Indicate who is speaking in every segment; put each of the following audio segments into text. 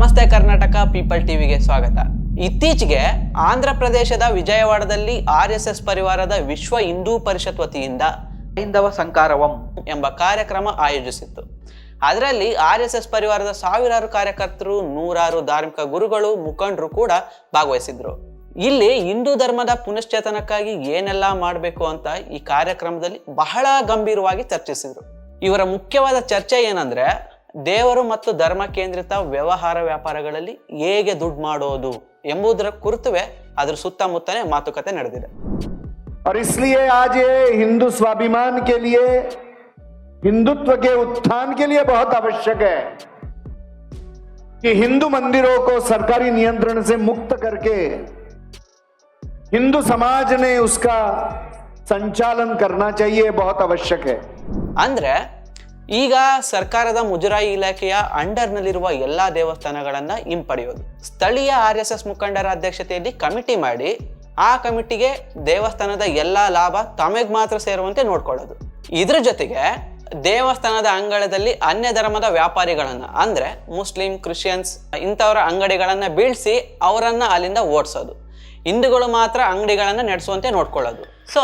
Speaker 1: ನಮಸ್ತೆ ಕರ್ನಾಟಕ, ಪೀಪಲ್ ಟಿವಿಗೆ ಸ್ವಾಗತ. ಇತ್ತೀಚೆಗೆ ಆಂಧ್ರ ಪ್ರದೇಶದ ವಿಜಯವಾಡದಲ್ಲಿ ಆರ್ ಎಸ್ ಎಸ್ ಪರಿವಾರದ ವಿಶ್ವ ಹಿಂದೂ ಪರಿಷತ್ ವತಿಯಿಂದ ಹೈಂದವ ಸಂಕಾರವಂ ಎಂಬ ಕಾರ್ಯಕ್ರಮ ಆಯೋಜಿಸಿತ್ತು. ಅದರಲ್ಲಿ ಆರ್ ಎಸ್ ಎಸ್ ಪರಿವಾರದ ಸಾವಿರಾರು ಕಾರ್ಯಕರ್ತರು, ನೂರಾರು ಧಾರ್ಮಿಕ ಗುರುಗಳು, ಮುಖಂಡರು ಕೂಡ ಭಾಗವಹಿಸಿದ್ರು. ಇಲ್ಲಿ ಹಿಂದೂ ಧರ್ಮದ ಪುನಶ್ಚೇತನಕ್ಕಾಗಿ ಏನೆಲ್ಲ ಮಾಡಬೇಕು ಅಂತ ಈ ಕಾರ್ಯಕ್ರಮದಲ್ಲಿ ಬಹಳ ಗಂಭೀರವಾಗಿ ಚರ್ಚಿಸಿದ್ರು. ಇವರ ಮುಖ್ಯವಾದ ಚರ್ಚೆ ಏನಂದ್ರೆ ದೇವರು ಮತ್ತು ಧರ್ಮ ಕೇಂದ್ರಿತ ವ್ಯವಹಾರ ವ್ಯಾಪಾರಗಳಲ್ಲಿ ಹೇಗೆ ದುಡ್ಡು ಮಾಡೋದು ಎಂಬುದರ ಕುರಿತುವೆ ಅದ್ರ ಸುತ್ತಮುತ್ತನೇ ಮಾತುಕತೆ ನಡೆದಿದೆ
Speaker 2: और इसलिए आज ये हिंदू स्वाभिमान के लिए हिंदुत्व के उत्थान के लिए बहुत आवश्यक है कि हिंदू मंदिरों को सरकारी नियंत्रण से मुक्त करके हिंदू समाज ने उसका संचालन करना चाहिए बहुत आवश्यक है
Speaker 1: ಅಂದ್ರೆ ಈಗ ಸರ್ಕಾರದ ಮುಜರಾಯಿ ಇಲಾಖೆಯ ಅಂಡರ್ನಲ್ಲಿರುವ ಎಲ್ಲಾ ದೇವಸ್ಥಾನಗಳನ್ನ ಹಿಂಪಡೆಯೋದು. ಸ್ಥಳೀಯ ಆರ್ ಎಸ್ ಎಸ್ ಮುಖಂಡರ ಅಧ್ಯಕ್ಷತೆಯಲ್ಲಿ ಕಮಿಟಿ ಮಾಡಿ ಆ ಕಮಿಟಿಗೆ ದೇವಸ್ಥಾನದ ಎಲ್ಲಾ ಲಾಭ ತಮಗೆ ಮಾತ್ರ ಸೇರುವಂತೆ ನೋಡ್ಕೊಳ್ಳೋದು. ಇದ್ರ ಜೊತೆಗೆ ದೇವಸ್ಥಾನದ ಅಂಗಳದಲ್ಲಿ ಅನ್ಯ ಧರ್ಮದ ವ್ಯಾಪಾರಿಗಳನ್ನ, ಅಂದ್ರೆ ಮುಸ್ಲಿಂ, ಕ್ರಿಶ್ಚಿಯನ್ಸ್ ಇಂಥವರ ಅಂಗಡಿಗಳನ್ನ ಬೀಳ್ಸಿ ಅವರನ್ನ ಅಲ್ಲಿಂದ ಓಡಿಸೋದು. ಹಿಂದೂಗಳು ಮಾತ್ರ ಅಂಗಡಿಗಳನ್ನ ನಡೆಸುವಂತೆ ನೋಡ್ಕೊಳ್ಳೋದು. ಸೊ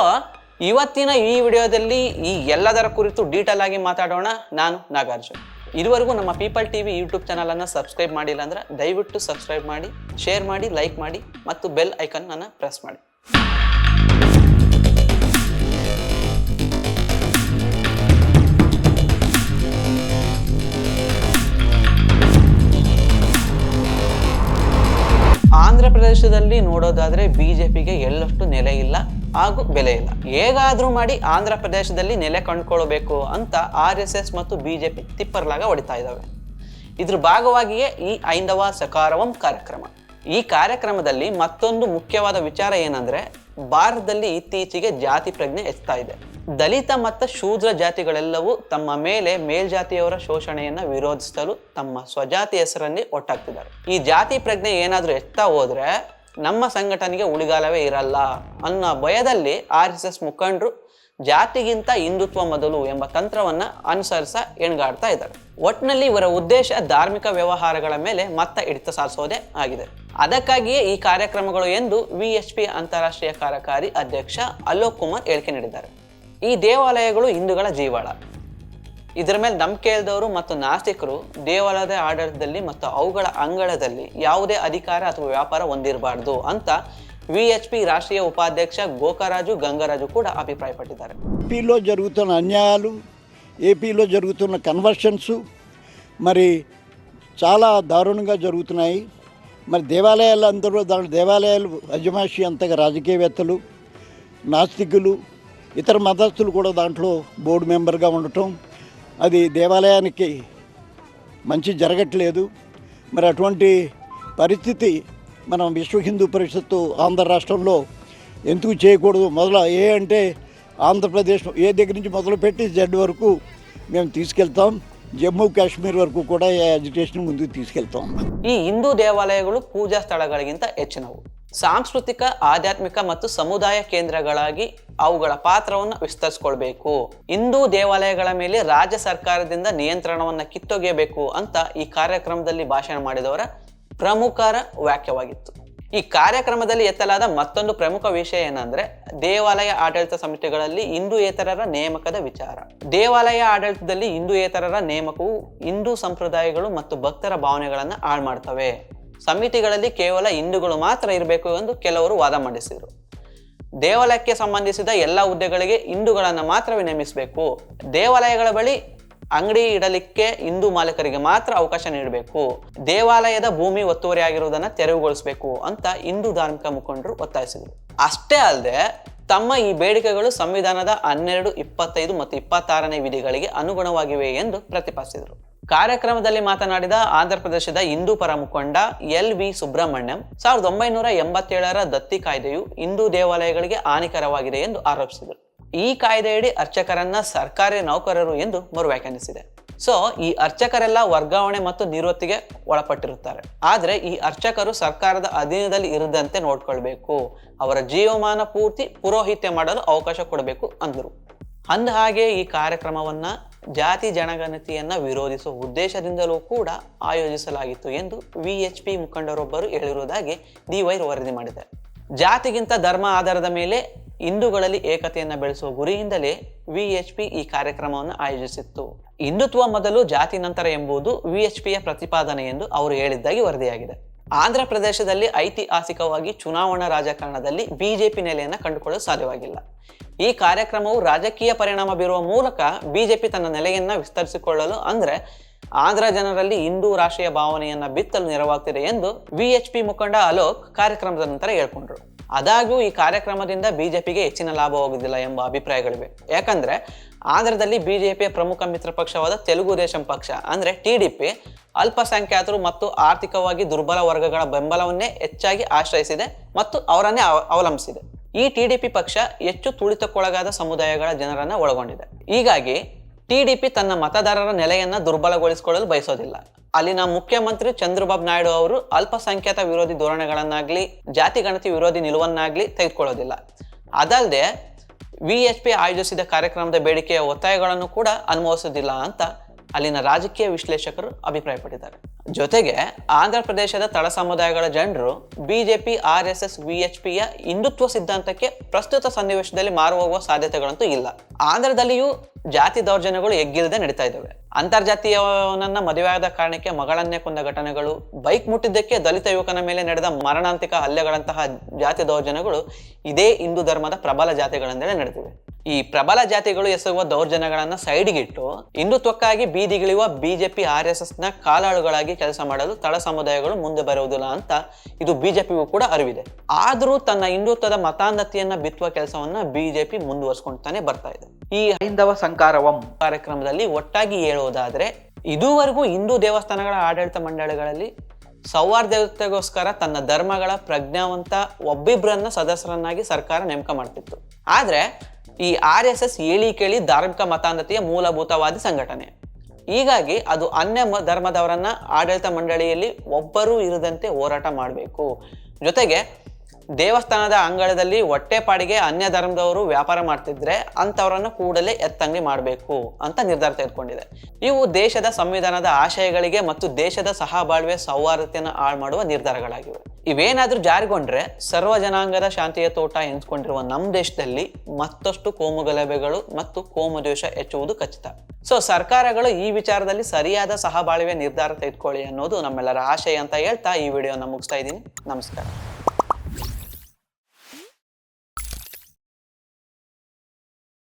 Speaker 1: ಇವತ್ತಿನ ಈ ವಿಡಿಯೋದಲ್ಲಿ ಈ ಎಲ್ಲದರ ಕುರಿತು ಡೀಟೇಲ್ ಆಗಿ ಮಾತಾಡೋಣ ನಾನು ನಾಗಾರ್ಜುನ್. ಇದುವರೆಗೂ ನಮ್ಮ ಪೀಪಲ್ ಟಿವಿ ಯೂಟ್ಯೂಬ್ ಚಾನಲನ್ನು ಸಬ್ಸ್ಕ್ರೈಬ್ ಮಾಡಿಲ್ಲ ಅಂದ್ರೆ ದಯವಿಟ್ಟು ಸಬ್ಸ್ಕ್ರೈಬ್ ಮಾಡಿ ಶೇರ್ ಮಾಡಿ ಲೈಕ್ ಮಾಡಿ ಮತ್ತು ಬೆಲ್ ಐಕನ್ ಅನ್ನು ಪ್ರೆಸ್ ಮಾಡಿ. ಆಂಧ್ರ ಪ್ರದೇಶದಲ್ಲಿ ನೋಡೋದಾದ್ರೆ ಬಿಜೆಪಿಗೆ ಎಲ್ಲಷ್ಟು ನೆಲೆ ಇಲ್ಲ. ಹಾಗೂ ಬೆಲೆ ಇಲ್ಲ. ಹೇಗಾದ್ರೂ ಮಾಡಿ ಆಂಧ್ರ ಪ್ರದೇಶದಲ್ಲಿ ನೆಲೆ ಕಂಡುಕೊಳ್ಬೇಕು ಅಂತ ಆರ್ ಎಸ್ ಎಸ್ ಮತ್ತು ಬಿಜೆಪಿ ತಿಪ್ಪರ್ಲಾಗ ಹೊಡಿತಾ ಇದ್ದಾವೆ ಇದ್ರ ಭಾಗವಾಗಿಯೇ ಈ ಐಂದವ ಸಕಾರವಂ ಕಾರ್ಯಕ್ರಮ. ಈ ಕಾರ್ಯಕ್ರಮದಲ್ಲಿ ಮತ್ತೊಂದು ಮುಖ್ಯವಾದ ವಿಚಾರ ಏನಂದ್ರೆ, ಭಾರತದಲ್ಲಿ ಇತ್ತೀಚೆಗೆ ಜಾತಿ ಪ್ರಜ್ಞೆ ಹೆಚ್ಚುತ್ತಾ ಇದೆ. ದಲಿತ ಮತ್ತು ಶೂದ್ರ ಜಾತಿಗಳೆಲ್ಲವೂ ತಮ್ಮ ಮೇಲೆ ಮೇಲ್ಜಾತಿಯವರ ಶೋಷಣೆಯನ್ನು ವಿರೋಧಿಸಲು ತಮ್ಮ ಸ್ವಜಾತಿ ಹೆಸರಲ್ಲಿ ಒಟ್ಟಾಗ್ತಿದ್ದಾರೆ. ಈ ಜಾತಿ ಪ್ರಜ್ಞೆ ಏನಾದರೂ ಎತ್ತಾ ಹೋದ್ರೆ ನಮ್ಮ ಸಂಘಟನೆಗೆ ಉಳಿಗಾಲವೇ ಇರಲ್ಲ ಅನ್ನೋ ಭಯದಲ್ಲಿ ಆರ್ ಎಸ್ ಎಸ್ ಮುಖಂಡರು ಜಾತಿಗಿಂತ ಹಿಂದುತ್ವ ಮೊದಲು ಎಂಬ ತಂತ್ರವನ್ನ ಅನುಸರಿಸ ಎಣ್ಗಾಡ್ತಾ ಇದ್ದಾರೆ. ಒಟ್ಟಿನಲ್ಲಿ ಇವರ ಉದ್ದೇಶ ಧಾರ್ಮಿಕ ವ್ಯವಹಾರಗಳ ಮೇಲೆ ಮತ್ತ ಹಿಡಿತ ಸಾಧಿಸೋದೇ ಆಗಿದೆ. ಅದಕ್ಕಾಗಿಯೇ ಈ ಕಾರ್ಯಕ್ರಮಗಳು ಎಂದು ವಿ ಎಚ್ ಪಿ ಅಂತಾರಾಷ್ಟ್ರೀಯ ಕಾರ್ಯಕಾರಿ ಅಧ್ಯಕ್ಷ ಅಲೋಕ್ ಕುಮಾರ್ ಹೇಳಿಕೆ ನೀಡಿದ್ದಾರೆ. ಈ ದೇವಾಲಯಗಳು ಹಿಂದೂಗಳ ಜೀವಾಳ. ಇದರ ಮೇಲೆ ನಂಬಿಕೆ ಇಲ್ಲದವರು ಮತ್ತು ನಾಸ್ತಿಕರು ದೇವಾಲಯದ ಆಡಳಿತದಲ್ಲಿ ಮತ್ತು ಅವುಗಳ ಅಂಗಳದಲ್ಲಿ ಯಾವುದೇ ಅಧಿಕಾರ ಅಥವಾ ವ್ಯಾಪಾರ ಹೊಂದಿರಬಾರ್ದು ಅಂತ ವಿ ಎಚ್ ಪಿ ರಾಷ್ಟ್ರೀಯ ಉಪಾಧ್ಯಕ್ಷ ಗೋಕರಾಜು ಗಂಗರಾಜು ಕೂಡ ಅಭಿಪ್ರಾಯಪಟ್ಟಿದ್ದಾರೆ
Speaker 3: ఏపీలో జరుగుతున్న అన్యాయాలు ఏపీలో జరుగుతున్న కన్వర్షన్స్ మరి చాలా దారుణంగా జరుగుతున్నాయి మరి దేవాలయాలు అందరూ దాని దేవాలయాలు అజమాషి అంతగా రాజకీయవేత్తలు నాస్తికులు ఇతర మతస్థులు కూడా దాంట్లో బోర్డు మెంబర్గా ఉండటం అది దేవాలయానికి మంచి జరగట్లేదు మరి అటువంటి పరిస్థితి మనం విశ్వ హిందూ పరిషత్తు ఆంధ్ర రాష్ట్రంలో ఎందుకు చేయకూడదు మొదల ఏ అంటే ఆంధ్రప్రదేశ్ ఏ దగ్గర నుంచి మొదలుపెట్టి జెడ్ వరకు మేము తీసుకెళ్తాం జమ్మూ కాశ్మీర్ వరకు కూడా ఈ అజిటేషన్ ముందుకు తీసుకెళ్తాం
Speaker 1: ಈ ಹಿಂದೂ ದೇವಾಲಯಗಳು ಪೂಜಾ ಸ್ಥಳಗಳಿಗಿಂತ ಹೆಚ್ಚಿನವು ಸಾಂಸ್ಕೃತಿಕ, ಆಧ್ಯಾತ್ಮಿಕ ಮತ್ತು ಸಮುದಾಯ ಕೇಂದ್ರಗಳಾಗಿ ಅವುಗಳ ಪಾತ್ರವನ್ನು ವಿಸ್ತರಿಸಿಕೊಳ್ಬೇಕು. ಹಿಂದೂ ದೇವಾಲಯಗಳ ಮೇಲೆ ರಾಜ್ಯ ಸರ್ಕಾರದಿಂದ ನಿಯಂತ್ರಣವನ್ನು ಕಿತ್ತೊಗೆಯಬೇಕು ಅಂತ ಈ ಕಾರ್ಯಕ್ರಮದಲ್ಲಿ ಭಾಷಣ ಮಾಡಿದವರ ಪ್ರಮುಖರ ವಾಕ್ಯವಾಗಿತ್ತು. ಈ ಕಾರ್ಯಕ್ರಮದಲ್ಲಿ ಎತ್ತಲಾದ ಮತ್ತೊಂದು ಪ್ರಮುಖ ವಿಷಯ ಏನಂದ್ರೆ, ದೇವಾಲಯ ಆಡಳಿತ ಸಮಿತಿಗಳಲ್ಲಿ ಹಿಂದೂಯೇತರರ ನೇಮಕದ ವಿಚಾರ. ದೇವಾಲಯ ಆಡಳಿತದಲ್ಲಿ ಹಿಂದೂಯೇತರರ ನೇಮಕವು ಹಿಂದೂ ಸಂಪ್ರದಾಯಗಳು ಮತ್ತು ಭಕ್ತರ ಭಾವನೆಗಳನ್ನು ಹಾಳು ಮಾಡ್ತವೆ. ಸಮಿತಿಗಳಲ್ಲಿ ಕೇವಲ ಹಿಂದೂಗಳು ಮಾತ್ರ ಇರಬೇಕು ಎಂದು ಕೆಲವರು ವಾದ ಮಂಡಿಸಿದರು. ದೇವಾಲಯಕ್ಕೆ ಸಂಬಂಧಿಸಿದ ಎಲ್ಲ ಹುದ್ದೆಗಳಿಗೆ ಹಿಂದೂಗಳನ್ನು ಮಾತ್ರ ನೇಮಿಸಬೇಕು. ದೇವಾಲಯಗಳ ಬಳಿ ಅಂಗಡಿ ಇಡಲಿಕ್ಕೆ ಹಿಂದೂ ಮಾಲೀಕರಿಗೆ ಮಾತ್ರ ಅವಕಾಶ ನೀಡಬೇಕು. ದೇವಾಲಯದ ಭೂಮಿ ಒತ್ತುವರಿ ಆಗಿರುವುದನ್ನು ತೆರವುಗೊಳಿಸಬೇಕು ಅಂತ ಹಿಂದೂ ಧಾರ್ಮಿಕ ಮುಖಂಡರು ಒತ್ತಾಯಿಸಿದರು. ಅಷ್ಟೇ ಅಲ್ಲದೆ ತಮ್ಮ ಈ ಬೇಡಿಕೆಗಳು ಸಂವಿಧಾನದ ಹನ್ನೆರಡು, ಇಪ್ಪತ್ತೈದು ಮತ್ತು ಇಪ್ಪತ್ತಾರನೇ ವಿಧಿಗಳಿಗೆ ಅನುಗುಣವಾಗಿವೆ ಎಂದು ಪ್ರತಿಪಾದಿಸಿದರು. ಕಾರ್ಯಕ್ರಮದಲ್ಲಿ ಮಾತನಾಡಿದ ಆಂಧ್ರ ಪ್ರದೇಶದ ಹಿಂದೂ ಪರ ಮುಖಂಡ ಎಲ್ ವಿ ಸುಬ್ರಹ್ಮಣ್ಯಂ, ಸಾವಿರದ ಒಂಬೈನೂರ ಎಂಬತ್ತೇಳರ ದತ್ತಿ ಕಾಯ್ದೆಯು ಹಿಂದೂ ದೇವಾಲಯಗಳಿಗೆ ಹಾನಿಕರವಾಗಿದೆ ಎಂದು ಆರೋಪಿಸಿದರು. ಈ ಕಾಯ್ದೆಯಡಿ ಅರ್ಚಕರನ್ನ ಸರ್ಕಾರಿ ನೌಕರರು ಎಂದು ಮರು ವ್ಯಾಖ್ಯಾನಿಸಿದೆ ಸೊ, ಈ ಅರ್ಚಕರೆಲ್ಲ ವರ್ಗಾವಣೆ ಮತ್ತು ನಿವೃತ್ತಿಗೆ ಒಳಪಟ್ಟಿರುತ್ತಾರೆ. ಆದರೆ, ಈ ಅರ್ಚಕರು ಸರ್ಕಾರದ ಅಧೀನದಲ್ಲಿ ಇರದಂತೆ ನೋಡ್ಕೊಳ್ಬೇಕು. ಅವರ ಜೀವಮಾನ ಪೂರ್ತಿ ಪುರೋಹಿತ್ಯ ಮಾಡಲು ಅವಕಾಶ ಕೊಡಬೇಕು ಅಂದರು. ಅಂದ ಹಾಗೆ ಈ ಕಾರ್ಯಕ್ರಮವನ್ನ ಜಾತಿ ಜನಗಣತಿಯನ್ನ ವಿರೋಧಿಸುವ ಉದ್ದೇಶದಿಂದಲೂ ಕೂಡ ಆಯೋಜಿಸಲಾಗಿತ್ತು ಎಂದು ವಿಎಚ್ಪಿ ಮುಖಂಡರೊಬ್ಬರು ಹೇಳಿರುವುದಾಗಿ ದಿ ವೈರ್ ವರದಿ ಮಾಡಿದೆ. ಜಾತಿಗಿಂತ ಧರ್ಮ ಆಧಾರದ ಮೇಲೆ ಹಿಂದೂಗಳಲ್ಲಿ ಏಕತೆಯನ್ನು ಬೆಳೆಸುವ ಗುರಿಯಿಂದಲೇ ವಿಎಚ್ಪಿ ಈ ಕಾರ್ಯಕ್ರಮವನ್ನು ಆಯೋಜಿಸಿತ್ತು. ಹಿಂದುತ್ವ ಮೊದಲು, ಜಾತಿ ನಂತರ ಎಂಬುದು ವಿಎಚ್ಪಿಯ ಪ್ರತಿಪಾದನೆ ಎಂದು ಅವರು ಹೇಳಿದ್ದಾಗಿ ವರದಿಯಾಗಿದೆ. ಆಂಧ್ರ ಪ್ರದೇಶದಲ್ಲಿ ಐತಿಹಾಸಿಕವಾಗಿ ಚುನಾವಣಾ ರಾಜಕಾರಣದಲ್ಲಿ ಬಿಜೆಪಿ ನೆಲೆಯನ್ನು ಕಂಡುಕೊಳ್ಳಲು ಸಾಧ್ಯವಾಗಿಲ್ಲ. ಈ ಕಾರ್ಯಕ್ರಮವು ರಾಜಕೀಯ ಪರಿಣಾಮ ಬೀರುವ ಮೂಲಕ ಬಿಜೆಪಿ ತನ್ನ ನೆಲೆಯನ್ನ ವಿಸ್ತರಿಸಿಕೊಳ್ಳಲು ಅಂದ್ರೆ ಆಂಧ್ರ ಜನರಲ್ಲಿ ಹಿಂದೂ ರಾಷ್ಟ್ರೀಯ ಭಾವನೆಯನ್ನ ಬಿತ್ತಲು ನೆರವಾಗ್ತಿದೆ ಎಂದು ವಿಎಚ್ಪಿ ಮುಖಂಡ ಅಲೋಕ್ ಕಾರ್ಯಕ್ರಮದ ನಂತರ ಹೇಳ್ಕೊಂಡ್ರು. ಆದಾಗ್ಯೂ ಈ ಕಾರ್ಯಕ್ರಮದಿಂದ ಬಿಜೆಪಿಗೆ ಹೆಚ್ಚಿನ ಲಾಭವಾಗುವುದಿಲ್ಲ ಎಂಬ ಅಭಿಪ್ರಾಯಗಳಿವೆ. ಯಾಕಂದ್ರೆ ಆಂಧ್ರದಲ್ಲಿ ಬಿಜೆಪಿಯ ಪ್ರಮುಖ ಮಿತ್ರ ಪಕ್ಷವಾದ ತೆಲುಗು ದೇಶಂ ಪಕ್ಷ ಅಂದ್ರೆ ಟಿಡಿಪಿ ಅಲ್ಪಸಂಖ್ಯಾತರು ಮತ್ತು ಆರ್ಥಿಕವಾಗಿ ದುರ್ಬಲ ವರ್ಗಗಳ ಬೆಂಬಲವನ್ನೇ ಹೆಚ್ಚಾಗಿ ಆಶ್ರಯಿಸಿದೆ ಮತ್ತು ಅವರನ್ನೇ ಅವ- ಅವಲಂಬಿಸಿದೆ. ಈ ಟಿಡಿಪಿ ಪಕ್ಷ ಹೆಚ್ಚು ತುಳಿತಕ್ಕೊಳಗಾದ ಸಮುದಾಯಗಳ ಜನರನ್ನ ಒಳಗೊಂಡಿದೆ. ಹೀಗಾಗಿ ಟಿಡಿಪಿ ತನ್ನ ಮತದಾರರ ನೆಲೆಯನ್ನ ದುರ್ಬಲಗೊಳಿಸಿಕೊಳ್ಳಲು ಬಯಸೋದಿಲ್ಲ. ಅಲ್ಲಿನ ಮುಖ್ಯಮಂತ್ರಿ ಚಂದ್ರಬಾಬು ನಾಯ್ಡು ಅವರು ಅಲ್ಪಸಂಖ್ಯಾತ ವಿರೋಧಿ ಧೋರಣೆಗಳನ್ನಾಗ್ಲಿ, ಜಾತಿ ಗಣತಿ ವಿರೋಧಿ ನಿಲುವನ್ನಾಗ್ಲಿ ತೆಗೆದುಕೊಳ್ಳೋದಿಲ್ಲ. ಅದಲ್ಲದೆ ವಿ ಎಚ್ ಪಿ ಆಯೋಜಿಸಿದ ಕಾರ್ಯಕ್ರಮದ ಬೇಡಿಕೆಯ ಒತ್ತಾಯಗಳನ್ನು ಕೂಡ ಅನುಭವಿಸೋದಿಲ್ಲ ಅಂತ ಅಲ್ಲಿನ ರಾಜಕೀಯ ವಿಶ್ಲೇಷಕರು ಅಭಿಪ್ರಾಯಪಟ್ಟಿದ್ದಾರೆ. ಜೊತೆಗೆ ಆಂಧ್ರ ಪ್ರದೇಶದ ತಳ ಸಮುದಾಯಗಳ ಜನರು BJP, R S S, V H ಪಿಯ ಹಿಂದುತ್ವ ಸಿದ್ಧಾಂತಕ್ಕೆ ಪ್ರಸ್ತುತ ಸನ್ನಿವೇಶದಲ್ಲಿ ಮಾರು ಹೋಗುವ ಸಾಧ್ಯತೆಗಳಂತೂ ಇಲ್ಲ. ಆಂಧ್ರದಲ್ಲಿಯೂ ಜಾತಿ ದೌರ್ಜನ್ಯಗಳು ಎಗ್ಗಿಲ್ಲದೆ ನಡೀತಾ ಇದ್ದಾವೆ. ಅಂತರ್ಜಾತೀಯವನನ್ನ ಮದುವೆಯಾದ ಕಾರಣಕ್ಕೆ ಮಗಳನ್ನೇ ಕೊಂದ ಘಟನೆಗಳು, ಬೈಕ್ ಮುಟ್ಟಿದ್ದಕ್ಕೆ ದಲಿತ ಯುವಕನ ಮೇಲೆ ನಡೆದ ಮರಣಾಂತಿಕ ಹಲ್ಲೆಗಳಂತಹ ಜಾತಿ ದೌರ್ಜನ್ಯಗಳು ಇದೇ ಹಿಂದೂ ಧರ್ಮದ ಪ್ರಬಲ ಜಾತಿಗಳೆಂದರೆ ನಡೆದಿವೆ. ಈ ಪ್ರಬಲ ಜಾತಿಗಳು ಎಸಗುವ ದೌರ್ಜನ್ಯಗಳನ್ನ ಸೈಡ್ಗಿಟ್ಟು ಹಿಂದುತ್ವಕ್ಕಾಗಿ ಬೀದಿಗಿಳಿಯುವ ಬಿಜೆಪಿ, ಆರ್ ಎಸ್ನ ಕಾಲಾಳುಗಳಾಗಿ ಕೆಲಸ ಮಾಡಲು ತಳ ಸಮುದಾಯಗಳು ಮುಂದೆ ಬರುವುದಿಲ್ಲ ಅಂತ ಇದು ಬಿಜೆಪಿಗೂ ಕೂಡ ಅರಿವಿದೆ. ಆದರೂ ತನ್ನ ಹಿಂದುತ್ವದ ಮತಾಂಧತೆಯನ್ನ ಬಿತ್ತುವ ಕೆಲಸವನ್ನ ಬಿಜೆಪಿ ಮುಂದುವರ್ಸ್ಕೊಂತಾನೆ ಬರ್ತಾ ಇದೆ. ಈ ಹೈಂದವ ಸಂಕಾರವಂ ಕಾರ್ಯಕ್ರಮದಲ್ಲಿ ಒಟ್ಟಾಗಿ ಹೇಳುವುದಾದ್ರೆ, ಇದುವರೆಗೂ ಹಿಂದೂ ದೇವಸ್ಥಾನಗಳ ಆಡಳಿತ ಮಂಡಳಿಗಳಲ್ಲಿ ಸೌಹಾರ್ದತೆಗೋಸ್ಕರ ತನ್ನ ಧರ್ಮಗಳ ಪ್ರಜ್ಞಾವಂತ ಒಬ್ಬಿಬ್ಬರನ್ನ ಸದಸ್ಯರನ್ನಾಗಿ ಸರ್ಕಾರ ನೇಮಕ ಮಾಡ್ತಿತ್ತು. ಆದ್ರೆ ಈ ಆರ್ ಎಸ್ ಎಸ್ ಹೇಳಿ ಕೇಳಿ ಧಾರ್ಮಿಕ ಮತಾಂಧತೆಯ ಮೂಲಭೂತವಾದಿ ಸಂಘಟನೆ. ಹೀಗಾಗಿ ಅದು ಅನ್ಯ ಧರ್ಮದವರನ್ನ ಆಡಳಿತ ಮಂಡಳಿಯಲ್ಲಿ ಒಬ್ಬರೂ ಇರದಂತೆ ಹೋರಾಟ ಮಾಡಬೇಕು. ಜೊತೆಗೆ ದೇವಸ್ಥಾನದ ಅಂಗಳದಲ್ಲಿ ಹೊಟ್ಟೆಪಾಡಿಗೆ ಅನ್ಯ ಧರ್ಮದವರು ವ್ಯಾಪಾರ ಮಾಡ್ತಿದ್ರೆ ಅಂಥವರನ್ನು ಕೂಡಲೇ ಎತ್ತಂಗಡಿ ಮಾಡಬೇಕು ಅಂತ ನಿರ್ಧಾರ ತೆಗೆದುಕೊಂಡಿದೆ. ಇವು ದೇಶದ ಸಂವಿಧಾನದ ಆಶಯಗಳಿಗೆ ಮತ್ತು ದೇಶದ ಸಹಬಾಳ್ವೆ ಸೌಹಾರ್ದತೆಯನ್ನು ಹಾಳು ಮಾಡುವ ನಿರ್ಧಾರಗಳಾಗಿವೆ. ಇವೇನಾದ್ರೂ ಜಾರಿಗೊಂಡ್ರೆ ಸರ್ವ ಜನಾಂಗದ ಶಾಂತಿಯ ತೋಟ ಎನ್ಸ್ಕೊಂಡಿರುವ ನಮ್ಮ ದೇಶದಲ್ಲಿ ಮತ್ತಷ್ಟು ಕೋಮು ಗಲಭೆಗಳು ಮತ್ತು ಕೋಮು ದ್ವೇಷ ಹೆಚ್ಚುವುದು ಖಚಿತ. ಸೊ ಸರ್ಕಾರಗಳು ಈ ವಿಚಾರದಲ್ಲಿ ಸರಿಯಾದ ಸಹಬಾಳ್ವೆ ನಿರ್ಧಾರ ತೆಗೆದುಕೊಳ್ಳಿ ಅನ್ನೋದು ನಮ್ಮೆಲ್ಲರ ಆಶಯ ಅಂತ ಹೇಳ್ತಾ ಈ ವಿಡಿಯೋನ ಮುಗಿಸ್ತಾ ಇದ್ದೀನಿ. ನಮಸ್ಕಾರ.